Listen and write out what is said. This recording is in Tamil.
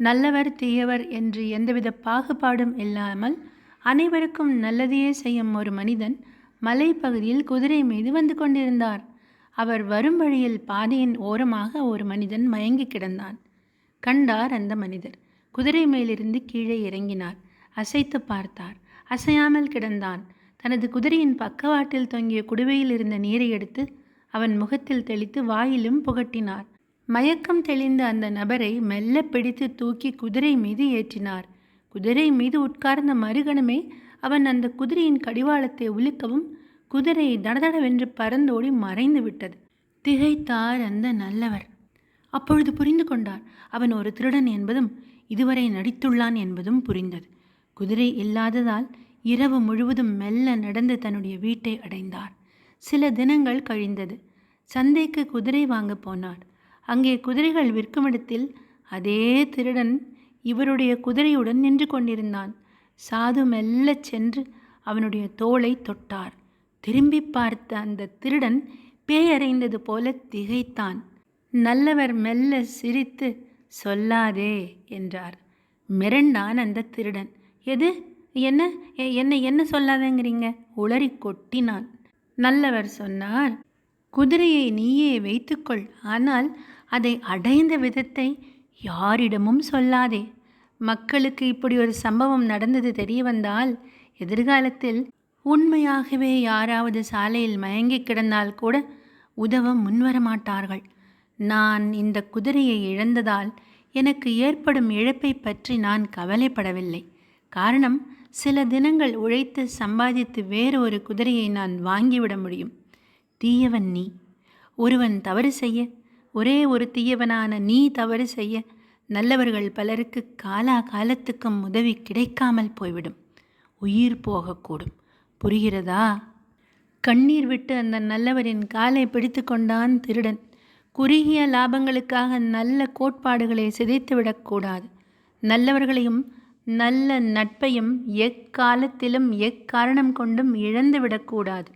நல்லவர் தீயவர் என்று எந்தவித பாகுபாடும் இல்லாமல் அனைவருக்கும் நல்லதையே செய்யும் ஒரு மனிதன் மலைப்பகுதியில் குதிரை மீது வந்து கொண்டிருந்தார். அவர் வரும் வழியில் பாதையின் ஓரமாக ஒரு மனிதன் மயங்கி கிடந்தான். கண்டார் அந்த மனிதர். குதிரை மேலிருந்து கீழே இறங்கினார். அசைத்து பார்த்தார். அசையாமல் கிடந்தான். தனது குதிரையின் பக்கவாட்டில் தொங்கிய குடுவையில் இருந்த நீரை எடுத்து அவன் முகத்தில் தெளித்து வாயிலும் புகட்டினார். மயக்கம் தெளிந்த அந்த நபரை மெல்ல பிடித்து தூக்கி குதிரை மீது ஏற்றினார். குதிரை மீது உட்கார்ந்த மறுகணமே அவன் அந்த குதிரையின் கடிவாளத்தை உலுக்கவும் குதிரை தடதடவென்று பறந்தோடி மறைந்து விட்டது. திகைத்தார் அந்த நல்லவர். அப்பொழுது புரிந்து கொண்டார் அவன் ஒரு திருடன் என்பதும் இதுவரை நடித்துள்ளான் என்பதும் புரிந்தது. குதிரை இல்லாததால் இரவு முழுவதும் மெல்ல நடந்து தன்னுடைய வீட்டை அடைந்தார். சில தினங்கள் கழிந்தது. சந்தைக்கு குதிரை வாங்க போனார். அங்கே குதிரைகள் விற்குமிடத்தில் அதே திருடன் இவருடைய குதிரையுடன் நின்று கொண்டிருந்தான். சாது மெல்ல சென்று அவனுடைய தோளை தொட்டார். திரும்பி பார்த்த அந்த திருடன் பேயறைந்தது போல திகைத்தான். நல்லவர் மெல்ல சிரித்து சொல்லாதே என்றார். மிரண்டான் அந்த திருடன். எது? என்ன? எ- என்ன என்ன சொல்லாதேங்கிறீங்க? உளறி கொட்டினான். நல்லவர் சொன்னார் குதிரையை நீயே வைத்துக்கொள். ஆனால் அதை அடைந்த விதத்தை யாரிடமும் சொல்லாதே. மக்களுக்கு இப்படி ஒரு சம்பவம் நடந்தது தெரிய வந்தால் எதிர்காலத்தில் உண்மையாகவே யாராவது சாலையில் மயங்கி கிடந்தால் கூட உதவ முன்வரமாட்டார்கள். நான் இந்த குதிரையை இழந்ததால் எனக்கு ஏற்படும் இழப்பை பற்றி நான் கவலைப்படவில்லை. காரணம் சில தினங்கள் உழைத்து சம்பாதித்து வேறு ஒரு குதிரையை நான் வாங்கிவிட முடியும். தீயவன் நீ. ஒருவன் தவறு செய்ய ஒரே ஒரு தீயவனான நீ தவறு செய்ய நல்லவர்கள் பலருக்கு காலா காலத்துக்கும் உதவி கிடைக்காமல் போய்விடும். உயிர் போகக்கூடும். புரிகிறதா? கண்ணீர் விட்டு அந்த நல்லவரின் காலை பிடித்து கொண்டான் திருடன். குறுகிய லாபங்களுக்காக நல்ல கோட்பாடுகளை சிதைத்துவிடக்கூடாது நல்லவர்களையும் நல்ல நட்பையும் எக்காலத்திலும் எக்காரணம் கொண்டும் இழந்துவிடக்கூடாது